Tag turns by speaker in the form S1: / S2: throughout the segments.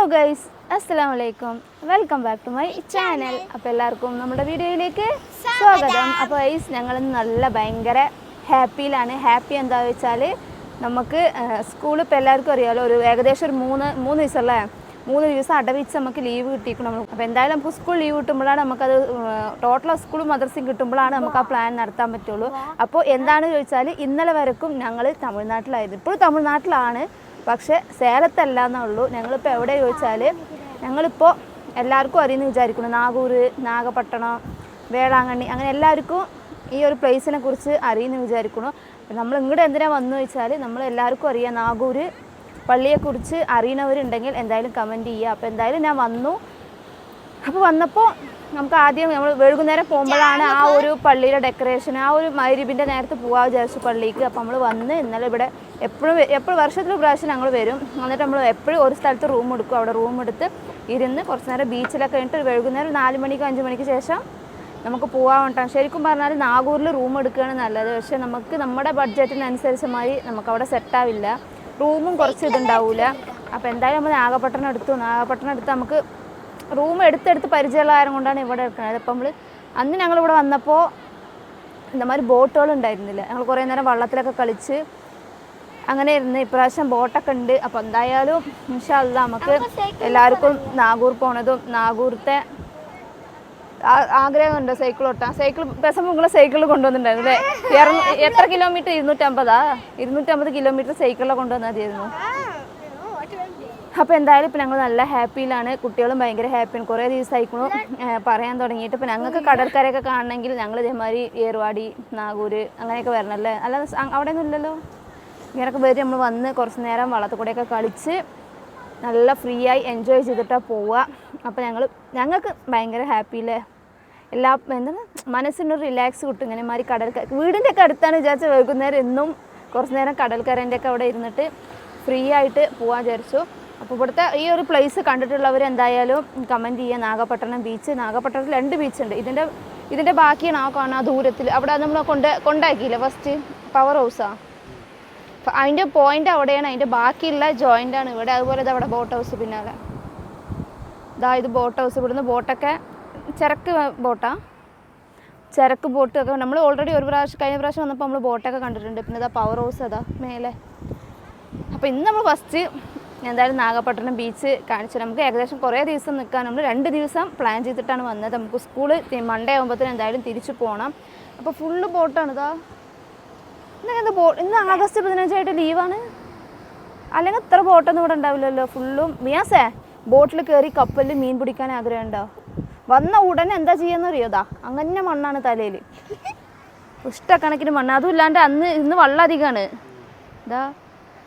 S1: Hello guys അസ്സലാം വലൈക്കും welcome back to my channel അപ്പോൾ എല്ലാവർക്കും നമ്മുടെ വീഡിയോയിലേക്ക് സ്വാഗതം. അപ്പോൾ ഗൈസ് ഞങ്ങൾ നല്ല ഭയങ്കര ഹാപ്പിയിലാണ് ഹാപ്പി എന്താ വെച്ചാൽ നമുക്ക് സ്കൂളിൽ ഇപ്പോൾ എല്ലാവർക്കും അറിയാമല്ലോ ഒരു ഏകദേശം ഒരു മൂന്ന് മൂന്ന് ദിവസമല്ലേ? മൂന്ന് ദിവസം അടവിച്ച് നമുക്ക് ലീവ് കിട്ടിയിരിക്കണം അപ്പോൾ എന്തായാലും നമുക്ക് സ്കൂൾ ലീവ് കിട്ടുമ്പോഴാണ് നമുക്കത് ടോട്ടൽ സ്കൂളും മദ്രസയും കിട്ടുമ്പോഴാണ് നമുക്ക് ആ പ്ലാൻ നടത്താൻ പറ്റുള്ളൂ. അപ്പോൾ എന്താണെന്ന് ചോദിച്ചാൽ ഇന്നലെ വരക്കും ഞങ്ങൾ തമിഴ്നാട്ടിലായിരുന്നു ഇപ്പോൾ തമിഴ്നാട്ടിലാണ്. പക്ഷെ സേലത്തല്ല എന്നുള്ളൂ ഞങ്ങളിപ്പോൾ എവിടെ ചോദിച്ചാൽ ഞങ്ങളിപ്പോൾ എല്ലാവർക്കും അറിയുന്നു വിചാരിക്കുന്നു. നാഗൂർ നാഗപട്ടണം വേളാങ്കണ്ണി അങ്ങനെ എല്ലാവർക്കും ഈ ഒരു പ്ലേസിനെ കുറിച്ച് അറിയുന്നു വിചാരിക്കുന്നു. നമ്മൾ ഇങ്ങോട്ട് എന്തിനാണ് വന്നു ചോദിച്ചാൽ നമ്മൾ എല്ലാവർക്കും അറിയാം. നാഗൂർ പള്ളിയെക്കുറിച്ച് അറിയുന്നവരുണ്ടെങ്കിൽ എന്തായാലും കമന്റ് ചെയ്യുക അപ്പോൾ എന്തായാലും ഞാൻ വന്നു. അപ്പോൾ വന്നപ്പോൾ നമുക്ക് ആദ്യം നമ്മൾ വൈകുന്നേരം പോകുമ്പോഴാണ് ആ ഒരു പള്ളിയുടെ ഡെക്കറേഷൻ ആ ഒരു മൈരിബിന്റെ നേരത്ത് പോകാൻ വിചാരിച്ചു പള്ളിക്ക്. അപ്പോൾ നമ്മൾ വന്ന് ഇന്നലെ ഇവിടെ എപ്പോഴും എപ്പോഴും വർഷത്തിൽ പ്രാവശ്യം ഞങ്ങൾ വരും. എന്നിട്ട് നമ്മൾ എപ്പോഴും ഒരു സ്ഥലത്ത് റൂം എടുക്കും. അവിടെ റൂം എടുത്ത് ഇരുന്ന് കുറച്ച് നേരം ബീച്ചിലൊക്കെ കഴിഞ്ഞിട്ട് വൈകുന്നേരം നാല് മണിക്ക് അഞ്ച് മണിക്ക് ശേഷം നമുക്ക് പോകാൻ ശരിക്കും പറഞ്ഞാൽ നാഗൂരിൽ റൂം എടുക്കുകയാണ് നല്ലത്. പക്ഷെ നമുക്ക് നമ്മുടെ ബഡ്ജറ്റിനനുസരിച്ച് മാതിരി നമുക്ക് അവിടെ സെറ്റാവില്ല റൂമും കുറച്ച് ഇതുണ്ടാവില്ല അപ്പോൾ എന്തായാലും നമ്മൾ നാഗപട്ടണം എടുത്തു. നാഗപട്ടണം എടുത്ത് നമുക്ക് റൂം എടുത്തെടുത്ത് പരിചയമുള്ള കൊണ്ടാണ് ഇവിടെ എടുക്കുന്നത് അപ്പം നമ്മൾ അന്ന് ഞങ്ങൾ ഇവിടെ വന്നപ്പോൾ ഇന്നമാതിരി ബോട്ടുകൾ ഉണ്ടായിരുന്നില്ല. ഞങ്ങൾ കുറേ നേരം വള്ളത്തിലൊക്കെ കളിച്ച് അങ്ങനെ ഇരുന്ന് ഇപ്രാവശ്യം ബോട്ടൊക്കെ ഉണ്ട്. അപ്പോൾ എന്തായാലും ഇൻഷാല്ല നമുക്ക് എല്ലാവർക്കും നാഗൂർ പോണതും നാഗൂർത്തെ ആഗ്രഹം ആഗ്രഹമുണ്ട് സൈക്കിൾ ഓട്ടാൻ? സൈക്കിൾ ബസ് നിങ്ങളെ സൈക്കിൾ കൊണ്ടുവന്നിട്ടുണ്ടായിരുന്നു അല്ലേ എത്ര കിലോമീറ്റർ? ഇരുന്നൂറ്റമ്പതാ? ഇരുന്നൂറ്റമ്പത് കിലോമീറ്റർ സൈക്കിളിൽ കൊണ്ടുവന്നതായിരുന്നു അപ്പോൾ എന്തായാലും ഇപ്പം ഞങ്ങൾ നല്ല ഹാപ്പിയിലാണ്. കുട്ടികളും ഭയങ്കര ഹാപ്പിയാണ് കുറേ ദിവസമായിക്കണു പറയാൻ തുടങ്ങിയിട്ട് ഇപ്പം ഞങ്ങൾക്ക് കടൽക്കരയൊക്കെ കാണണമെങ്കിൽ ഞങ്ങൾ ഇതേമാതിരി ഏർവാടി നാഗൂര് അങ്ങനെയൊക്കെ വരണല്ലേ? അല്ലാതെ സ- അവിടെ ഒന്നും ഇല്ലല്ലോ? ഇങ്ങനെയൊക്കെ വരും. നമ്മൾ വന്ന് കുറച്ച് നേരം വള്ളത്തിൽ കളിച്ച് നല്ല ഫ്രീ ആയി എൻജോയ് ചെയ്തിട്ടാണ് പോവുക. അപ്പോൾ ഞങ്ങൾ ഞങ്ങൾക്ക് ഭയങ്കര ഹാപ്പിയില്ലേ എല്ലാ എന്താണ്? മനസ്സിനൊരു റിലാക്സ് കിട്ടും. ഇങ്ങനെ മാതിരി കടൽക്കര വീടിന്റെ ഒക്കെ അടുത്താണ് വിചാരിച്ച വൈകുന്നേരം എന്നും കുറച്ച് നേരം കടൽക്കരന്റെ ഒക്കെ അവിടെ ഇരുന്നിട്ട് ഫ്രീ ആയിട്ട് പോകാൻ വിചാരിച്ചു. അപ്പോൾ ഇവിടുത്തെ ഈ ഒരു പ്ലേസ് കണ്ടിട്ടുള്ളവർ എന്തായാലും കമന്റ് ചെയ്യുക. നാഗപട്ടണം ബീച്ച് നാഗപട്ടണത്തിൽ രണ്ട് ബീച്ച് ഉണ്ട്. ഇതിന്റെ ഇതിന്റെ ബാക്കിയാണ് ആ കാണാൻ ദൂരത്തിൽ അവിടെ നമ്മൾ കൊണ്ട് കൊണ്ടാക്കിയില്ല ഫസ്റ്റ് പവർ ഹൗസാണ് അതിന്റെ പോയിന്റ് അവിടെയാണ് അതിന്റെ ബാക്കിയുള്ള ജോയിന്റ് ആണ്. ഇവിടെ അതുപോലെ ഇത് അവിടെ ബോട്ട് ഹൗസ് പിന്നാലെ. ഇതാ ഇത് ബോട്ട് ഹൗസ് ഇവിടുന്ന് ബോട്ടൊക്കെ ചരക്ക് ബോട്ടാ ചരക്ക് ബോട്ടൊക്കെ നമ്മൾ ഓൾറെഡി ഒരു പ്രാവശ്യം കഴിഞ്ഞ പ്രാവശ്യം വന്നപ്പോൾ നമ്മൾ ബോട്ടൊക്കെ കണ്ടിട്ടുണ്ട്. പിന്നെ ഇതാ പവർ ഹൗസ് അതാ മേലെ. അപ്പോൾ ഇന്ന് നമ്മൾ ഫസ്റ്റ് എന്തായാലും നാഗപട്ടണം ബീച്ച് കാണിച്ചു. നമുക്ക് ഏകദേശം കുറേ ദിവസം നിൽക്കാൻ. നമ്മൾ രണ്ട് ദിവസം പ്ലാൻ ചെയ്തിട്ടാണ് വന്നത്. നമുക്ക് സ്കൂൾ മൺഡേ ആകുമ്പോഴത്തേനും എന്തായാലും തിരിച്ചു പോകണം അപ്പോൾ ഫുള്ള് ബോട്ടാണ് ഇതാ ഇന്ന് ബോട്ട് ഇന്ന് ആഗസ്റ്റ് പതിനഞ്ചായിട്ട് ലീവാണ് അല്ലെങ്കിൽ ഇത്ര ബോട്ടൊന്നും ഇവിടെ ഉണ്ടാവില്ലല്ലോ ഫുള്ളും മിയാസേ ബോട്ടിൽ കയറി കപ്പലിൽ മീൻ പിടിക്കാൻ ആഗ്രഹം വന്ന ഉടനെ എന്താ ചെയ്യാന്ന് അറിയോതാ അങ്ങനെ മണ്ണാണ് തലയിൽ ഇഷ്ടക്കണക്കിന് മണ്ണ്. അതും ഇല്ലാണ്ട് അന്ന് ഇന്ന് വെള്ളം അധികമാണ് ഇതാ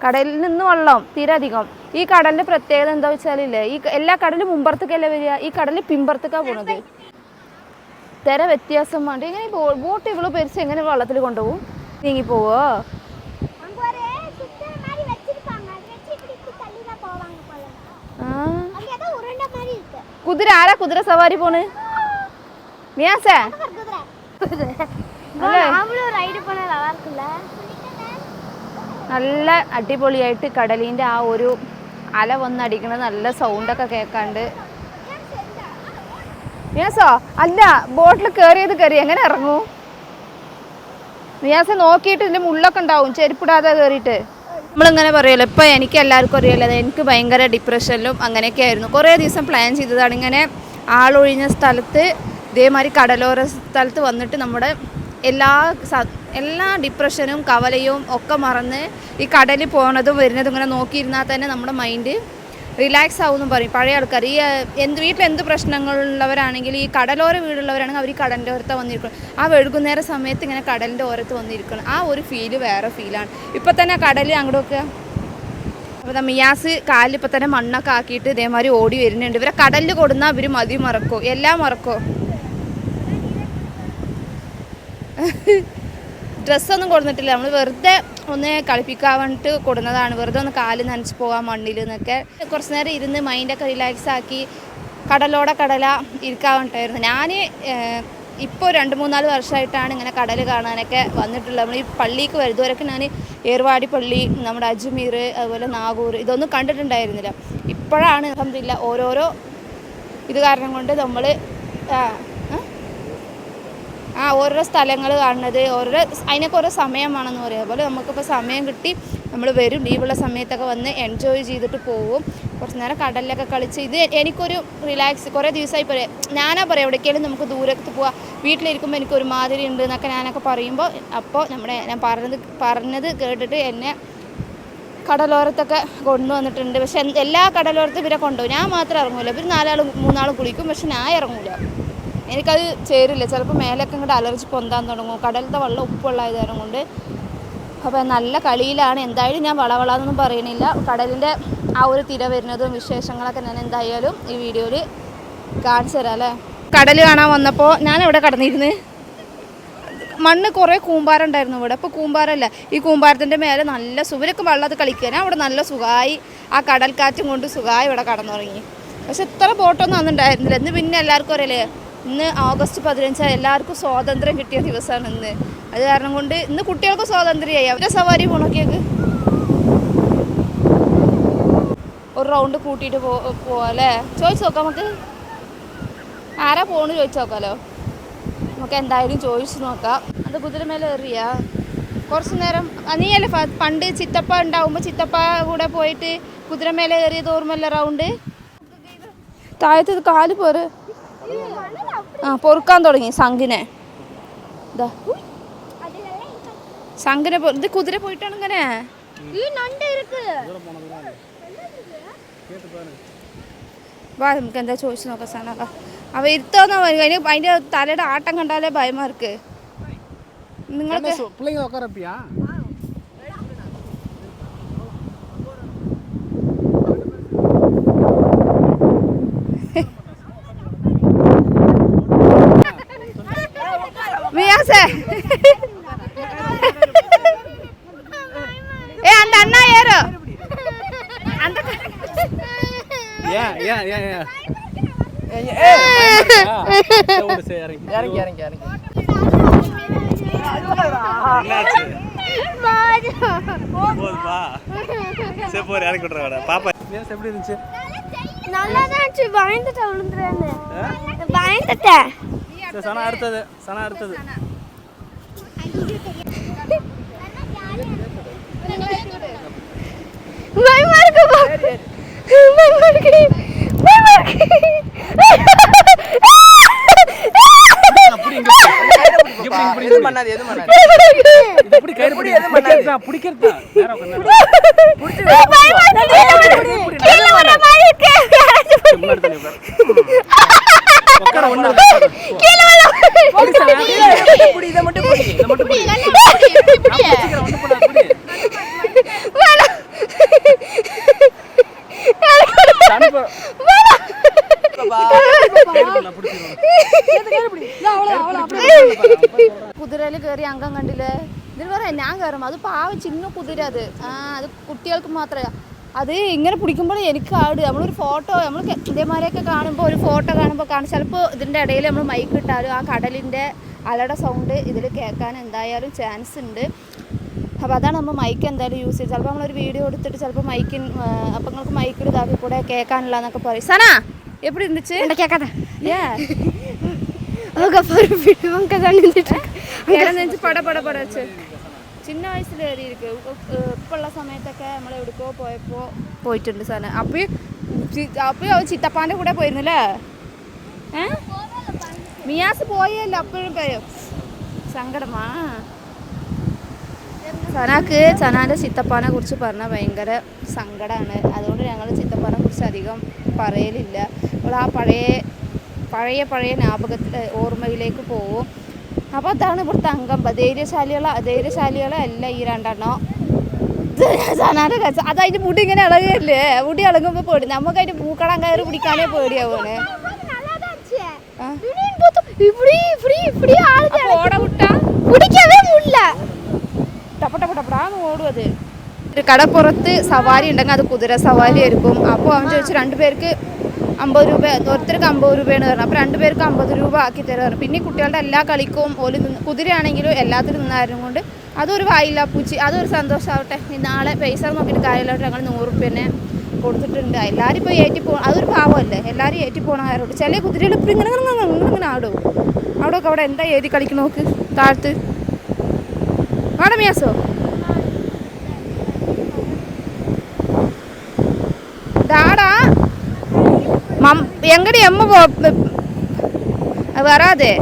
S1: കടലിൽ നിന്ന് വെള്ളം തീരെ അധികം. ഈ കടലിന്റെ പ്രത്യേകത എന്താ വെച്ചാലില്ലേ ഈ എല്ലാ കടലും മുമ്പറത്തേക്കല്ലേ വരിക? ഈ കടലിൽ പിമ്പറത്തേക്കാണ് പോണത്. തിര വ്യത്യാസം വേണ്ടി ഇങ്ങനെ ബോട്ട് ഇവൾ പെരിച്ച് എങ്ങനെ വെള്ളത്തിൽ കൊണ്ടുപോകും? നീങ്ങി പോവോ
S2: அங்க ஒரு சுத்துற மாதிரி வச்சிருப்பாங்க அது வச்சு இப்படி இப்படி தள்ளி தான் போவாங்க போல
S1: ആ
S2: அங்க ஏதோ உருண்டை மாதிரி இருக்கு
S1: കുതിര ആരാ കുതിര സവാരി പോണ് മിയാസേ
S2: குதிரை நாமளும் ரைடு பண்ண நல்லா இருக்குல்ல
S1: നല്ല അടിപൊളിയായിട്ട് കടലിൻ്റെ ആ ഒരു അല വന്നടിക്കണത് നല്ല സൗണ്ടൊക്കെ കേൾക്കാണ്ട് മിയാസോ അല്ല ബോട്ടിൽ കയറിയത് കയറി എങ്ങനെ ഇറങ്ങൂ മിയാസ നോക്കിയിട്ട് ഇതിന്റെ മുള്ളൊക്കെ ഉണ്ടാവും ചെരുപ്പിടാതെ കയറിയിട്ട് നമ്മളിങ്ങനെ പറയുമല്ലോ ഇപ്പൊ എനിക്ക് എല്ലാവർക്കും അറിയാലോ എനിക്ക് ഭയങ്കര ഡിപ്രഷനിലും അങ്ങനെയൊക്കെ ആയിരുന്നു. കുറേ ദിവസം പ്ലാൻ ചെയ്തതാണ് ഇങ്ങനെ ആളൊഴിഞ്ഞ സ്ഥലത്ത് ഇതേമാതിരി കടലോര സ്ഥലത്ത് വന്നിട്ട് നമ്മുടെ എല്ലാ എല്ലാ ഡിപ്രഷനും കവലയും ഒക്കെ മറന്ന് ഈ കടലിൽ പോണതും വരുന്നതും ഇങ്ങനെ നോക്കിയിരുന്നാൽ തന്നെ നമ്മുടെ മൈൻഡ് റിലാക്സ് ആവുമെന്ന് പറയും. പഴയ ആൾക്കാർ ഈ എന്ത് വീട്ടിൽ എന്ത് പ്രശ്നങ്ങളുള്ളവരാണെങ്കിൽ ഈ കടലോര വീടുള്ളവരാണെങ്കിൽ അവർ ഈ കടലിന്റെ ഓരത്ത് വന്നിരിക്കണം. ആ വൈകുന്നേര സമയത്ത് ഇങ്ങനെ കടലിന്റെ ഓരത്ത് വന്നിരിക്കണം. ആ ഒരു ഫീൽ വേറെ ഫീലാണ് ഇപ്പം തന്നെ കടൽ അങ്ങോട്ടൊക്കെ. അപ്പോൾ മിയാസ് കാലിൽ ഇപ്പം തന്നെ മണ്ണൊക്കെ ആക്കിയിട്ട് ഇതേമാതിരി ഓടി വരുന്നുണ്ട്. ഇവരെ കടലിൽ കൊടുന്നാൽ ഇവർ മതി മറക്കോ? എല്ലാം മറക്കോ? ഡ്രസ്സൊന്നും കൊടുത്തിട്ടില്ല നമ്മൾ വെറുതെ ഒന്ന് കളിപ്പിക്കാൻ വേണ്ടിട്ട് കൊടുന്നതാണ്. വെറുതെ ഒന്ന് കാൽ നനച്ച് പോകാൻ മണ്ണിൽ എന്നൊക്കെ കുറച്ച് നേരം ഇരുന്ന് മൈൻഡൊക്കെ റിലാക്സ് ആക്കി കടലോടെ കടല ഇരിക്കാൻ വേണ്ടിയിട്ടായിരുന്നു ഞാൻ ഇപ്പോൾ രണ്ട് മൂന്നാൽ വർഷമായിട്ടാണ് ഇങ്ങനെ കടൽ കാണാനൊക്കെ വന്നിട്ടുള്ളത്. നമ്മൾ ഈ പള്ളിക്ക് വരുന്നവരൊക്കെ ഞാൻ ഏർവാടി പള്ളി നമ്മുടെ അജ്മീർ അതുപോലെ നാഗൂർ ഇതൊന്നും കണ്ടിട്ടുണ്ടായിരുന്നില്ല. ഇപ്പോഴാണ് അലഹമില്ല ഓരോരോ ഇത് കാരണം കൊണ്ട് നമ്മൾ ആ ഓരോ സ്ഥലങ്ങൾ കാണുന്നത് ഓരോ അതിനൊക്കെ ഓരോ സമയമാണെന്ന് പറയും അതുപോലെ നമുക്കിപ്പോൾ സമയം കിട്ടി നമ്മൾ വരും ലീവുള്ള സമയത്തൊക്കെ വന്ന് എൻജോയ് ചെയ്തിട്ട് പോവും. കുറച്ച് നേരം കടലിലൊക്കെ കളിച്ച് ഇത് എനിക്കൊരു റിലാക്സ് കുറേ ദിവസമായി പറയാം ഞാനാ പറയാം എവിടേക്കെങ്കിലും നമുക്ക് ദൂരത്ത് പോവാം. വീട്ടിലിരിക്കുമ്പോൾ എനിക്ക് ഒരു മാതിരി ഉണ്ട് എന്നൊക്കെ ഞാനൊക്കെ പറയുമ്പോൾ അപ്പോൾ നമ്മുടെ ഞാൻ പറഞ്ഞത് പറഞ്ഞത് കേട്ടിട്ട് എന്നെ കടലോരത്തൊക്കെ കൊണ്ടുവന്നിട്ടുണ്ട്. പക്ഷെ എല്ലാ കടലോരത്തും ഇവരെ കൊണ്ടുപോകും. ഞാൻ മാത്രം ഇറങ്ങൂല. ഇവർ നാലാളും മൂന്നാളും കുളിക്കും പക്ഷെ ഞാൻ ഇറങ്ങൂല. എനിക്കത് ചേരില്ല. ചിലപ്പോൾ മേലൊക്കെ ഇങ്ങോട്ട് അലർജി പൊന്താൻ തുടങ്ങും. കടലത്തെ വെള്ളം ഉപ്പുള്ളായത് കാരണം കൊണ്ട്. അപ്പോൾ നല്ല കളിയിലാണ്. എന്തായാലും ഞാൻ വളവളാന്നൊന്നും പറയണില്ല. കടലിന്റെ ആ ഒരു തിര വരുന്നതും വിശേഷങ്ങളൊക്കെ ഞാൻ എന്തായാലും ഈ വീഡിയോയിൽ കാണിച്ചു തരാം അല്ലേ? കടൽ കാണാൻ വന്നപ്പോൾ ഞാൻ ഇവിടെ കടന്നിരുന്ന്? മണ്ണ് കുറേ കൂമ്പാരം ഉണ്ടായിരുന്നു ഇവിടെ. ഇപ്പോൾ കൂമ്പാരമല്ല ഈ കൂമ്പാരത്തിന്റെ മേലെ നല്ല സുവരൊക്കെ വെള്ളത്ത് കളിക്കാനാണ് അവിടെ നല്ല സുഖമായി ആ കടൽക്കാറ്റും കൊണ്ട് സുഖമായി ഇവിടെ കടന്നുറങ്ങി. പക്ഷെ ഇത്ര ബോട്ടൊന്നും അന്നുണ്ടായിരുന്നില്ല. ഇന്ന് പിന്നെ എല്ലാവർക്കും അറിയില്ലേ? ഇന്ന് ഓഗസ്റ്റ് പതിനഞ്ച് എല്ലാവർക്കും സ്വാതന്ത്ര്യം കിട്ടിയ ദിവസമാണ് ഇന്ന്. അത് കാരണം കൊണ്ട് ഇന്ന് കുട്ടികൾക്ക് സ്വാതന്ത്ര്യമായി. അവരുടെ സവാരി പോണക്കിയൊക്കെ ഒരു റൗണ്ട് കൂട്ടിയിട്ട് പോ പോവാല്ലേ ചോദിച്ചു നോക്കാം നമുക്ക്. ആരാ പോണ് ചോദിച്ചു നോക്കാമല്ലോ നമുക്ക് എന്തായാലും ചോദിച്ചു നോക്കാം. അത് കുതിരമേലെ എറിയ കുറച്ച് നേരം നീയല്ലേ പണ്ട് ചിത്തപ്പ ഉണ്ടാവുമ്പോൾ ചിത്തപ്പ കൂടെ പോയിട്ട് കുതിരമേലെ എറിയത് ഓർമ്മല്ല റൗണ്ട് താഴത്ത് കാൽ പോറ് ആ പൊറുക്കാൻ തുടങ്ങി സംഘിനെ. ഇതാ സംഘിനെ ഇത് കുതിര പോയിട്ടാണ് ഇങ്ങനെ? വാ നമുക്ക് എന്താ ചോദിച്ചു നോക്കാം സാധനം വാ അവ ഇരുത്തോന്നാ വരിക അതിന് അതിന്റെ തലയുടെ ആട്ടം കണ്ടാലേ ഭയമാർക്ക് നിങ്ങൾക്ക്
S3: ஏன் ஏன் ஏன் ஏன் இறங்கி
S4: இறங்கி இறங்கி
S3: போதுப்பா சரி போற இறக்கி விட்றா பாப்பா எப்படி இருந்துச்சு
S2: நல்லா தான் இருந்துச்சு பயந்துட்டேன் விழுந்துறேன்னு பயந்துட்டேன்
S3: சரி சனா அடுத்தது சனா அடுத்தது.
S2: பயமா இருக்குப்பா பயமா இருக்கு.
S4: எதுவும் பண்ணாது எதுவும் பண்ணாது.
S3: இது எப்படி கயிறு பிடி
S2: எதுவும் பண்ணாது. நான்
S3: பிடிக்கிறது. வேற உட்கார்ந்து பிடிச்சு ஒண்ணு
S1: കുതിരയിൽ കയറി അംഗം കണ്ടില്ലേ? ഇതിന് പറയാം ഞാൻ കയറും അത് പാവ ചിന്ന കുതിര അത്. ആ അത് കുട്ടികൾക്ക് മാത്രമേ അത് ഇങ്ങനെ പിടിക്കുമ്പോൾ എനിക്ക് ആട്. നമ്മളൊരു ഫോട്ടോ നമ്മൾ ഇതേമാരെയൊക്കെ കാണുമ്പോൾ ഒരു ഫോട്ടോ കാണുമ്പോൾ കാണും. ചിലപ്പോൾ ഇതിന്റെ ഇടയിൽ നമ്മൾ മൈക്ക് ഇട്ടാലും ആ കടലിന്റെ അലട സൗണ്ട് ഇതിൽ കേൾക്കാൻ എന്തായാലും ചാൻസ് ഉണ്ട്. അപ്പോൾ അതാണ് നമ്മൾ മൈക്ക് എന്തായാലും യൂസ് ചെയ്ത് ചിലപ്പോൾ നമ്മളൊരു വീഡിയോ എടുത്തിട്ട് ചിലപ്പോൾ മൈക്കിൻ അപ്പങ്ങൾക്ക് മൈക്കിൽ ഇതാക്കി കൂടെ കേൾക്കാനുള്ളതെന്നൊക്കെ പറയും. സന എപ്പിടി ഇരുന്നിച്ച്
S2: കേൾക്കാതെ
S1: ഏ
S2: அதுக்கப்புறம் அவங்க தான் நின்றுட்டு
S1: ഇറങ്ങി പട പട പട വെച്ച് ചിന്ന വയസ്സിൽ കയറിയിരിക്കും ഇപ്പോഴുള്ള സമയത്തൊക്കെ നമ്മൾ എവിടേക്കോ പോയപ്പോൾ പോയിട്ടുണ്ട് സാധനം അപ്പോൾ അപ്പോൾ ചിത്തപ്പാൻ്റെ കൂടെ പോയിരുന്നല്ലേ ഏ മിയാസ് പോയല്ലോ അപ്പോഴും പേരും സങ്കടമാ സനാക്ക് സനാൻ്റെ ചിത്തപ്പാനെ കുറിച്ച് പറഞ്ഞാൽ ഭയങ്കര സങ്കടമാണ് അതുകൊണ്ട് ഞങ്ങൾ ചിത്തപ്പാനെ കുറിച്ച് അധികം പറയലില്ല നമ്മൾ ആ പഴയ പഴയ പഴയ ജ്ഞാപകത്തിൽ ഓർമ്മയിലേക്ക് പോവും. അപ്പോൾ അതാണ് ഇവിടുത്തെ അംഗം. ധൈര്യശാലികളെ ധൈര്യശാലികളെ അല്ല ഈ രണ്ടെണ്ണം. സാധാരണ കച്ച മുടി ഇങ്ങനെ ഇളകില്ലേ? മുടി ഇളകുമ്പോൾ പേടി. നമുക്ക് അതിന്റെ പൂക്കടം കയറി പിടിക്കാനേ പേടിയാവുകയാണ്. ഒരു കടപ്പുറത്ത് സവാരി ഉണ്ടെങ്കിൽ അത് കുതിര സവാരി ആയിരിക്കും. അപ്പോൾ അവൻ ചോദിച്ചു രണ്ടുപേർക്ക് അമ്പത് രൂപ ഒരുത്തർക്ക് അമ്പത് രൂപയാണ് തരണം അപ്പോൾ രണ്ട് പേർക്ക് അമ്പത് രൂപ ആക്കി തരാറ് പിന്നെ കുട്ടികളുടെ എല്ലാ കളിക്കും നിന്ന് കുതിരയാണെങ്കിലും എല്ലാത്തിലും നിന്നായിരുന്നു കൊണ്ട് അതൊരു വായില്ല പൂച്ചി. അതൊരു സന്തോഷമാവട്ടെ നാളെ പൈസ നോക്കിയിട്ട് കാര്യമില്ലാട്ട് ഞങ്ങൾ നൂറ് റുപ്യനെ കൊടുത്തിട്ടുണ്ട്. എല്ലാവരും ഇപ്പോൾ ഏറ്റി പോ അതൊരു പാവമല്ലേ? എല്ലാവരും ഏറ്റി പോകണമാരോട് ചില കുതിരകൾ ഇപ്പം ഇങ്ങനെ ഇങ്ങനെ ഇങ്ങനെ ആടും. അവിടെ ഒക്കെ അവിടെ എന്താ ഏരി കളിക്കണോക്ക് താഴത്ത്. ആടെ മിയാസോ? എങ്ങടെ അമ്മ അത് വരാതെ.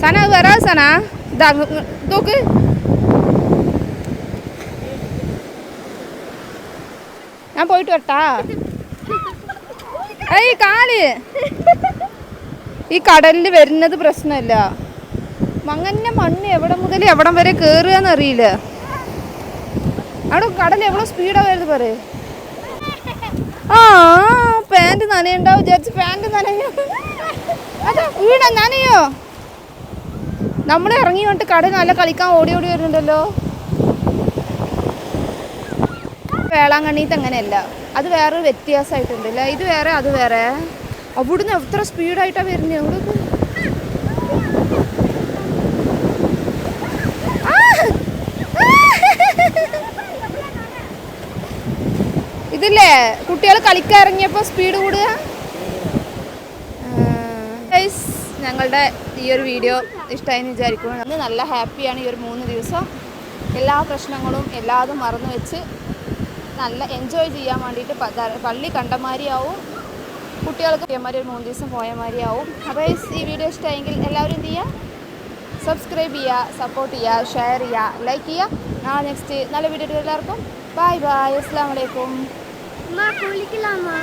S1: സന അത് വരാതെ സന. ഇതാ നോക്ക്. ഞാൻ പോയിട്ട് വരട്ടാ. ഏയ് കാൽ. ഈ കടലിൽ വരുന്നത് പ്രശ്നമല്ല മങ്ങന്നെ മണ്ണ് എവിടെ മുതൽ എവിടം വരെ കയറുക എന്നറിയില്ല അവിടെ കടൽ എവിടെ സ്പീഡാ വരുന്നത് പറയേ. ആ പാന്റ് നനയുണ്ടാവും വിചാരിച്ച് പാന്റ് നനയോ അതാ വീണ നനയോ? നമ്മൾ ഇറങ്ങി കൊണ്ട് കട നല്ല കളിക്കാൻ ഓടി ഓടി വരുന്നുണ്ടല്ലോ. വേളാങ്കണ്ണീത്ത് അങ്ങനെയല്ല. അത് വേറൊരു വ്യത്യാസമായിട്ടുണ്ടല്ലേ ഇത് വേറെ അത് വേറെ. അവിടുന്ന് എത്ര സ്പീഡായിട്ടാണ് വരുന്നത് ഇതില്ലേ കുട്ടികൾ കളിക്കാൻ ഇറങ്ങിയപ്പോൾ സ്പീഡ് കൂടുക ഞങ്ങളുടെ ഈ ഒരു വീഡിയോ ഇഷ്ടമായെന്ന് വിചാരിക്കുന്നു നല്ല ഹാപ്പിയാണ് ഈ ഒരു മൂന്ന് ദിവസം. എല്ലാ പ്രശ്നങ്ങളും എല്ലാതും മറന്നു വെച്ച് നല്ല എൻജോയ് ചെയ്യാൻ വേണ്ടിയിട്ട് പള്ളി കണ്ടമാരിയാവും. കുട്ടികൾക്ക് പോയമാരി ഒരു മൂന്ന് ദിവസം പോയമാരിയാവും. അപ്പോൾ guys, ഈ വീഡിയോ ഇഷ്ടമായെങ്കിൽ എല്ലാവരും എന്ത് ചെയ്യുക സബ്സ്ക്രൈബ് ചെയ്യുക സപ്പോർട്ട് ചെയ്യുക ഷെയർ ചെയ്യുക ലൈക്ക് ചെയ്യുക നാളെ നെക്സ്റ്റ് നല്ല വീഡിയോ എല്ലാവർക്കും. ബൈ ബൈ അസ്സാം വലൈക്കും
S2: அம்மா குளிக்கலாமா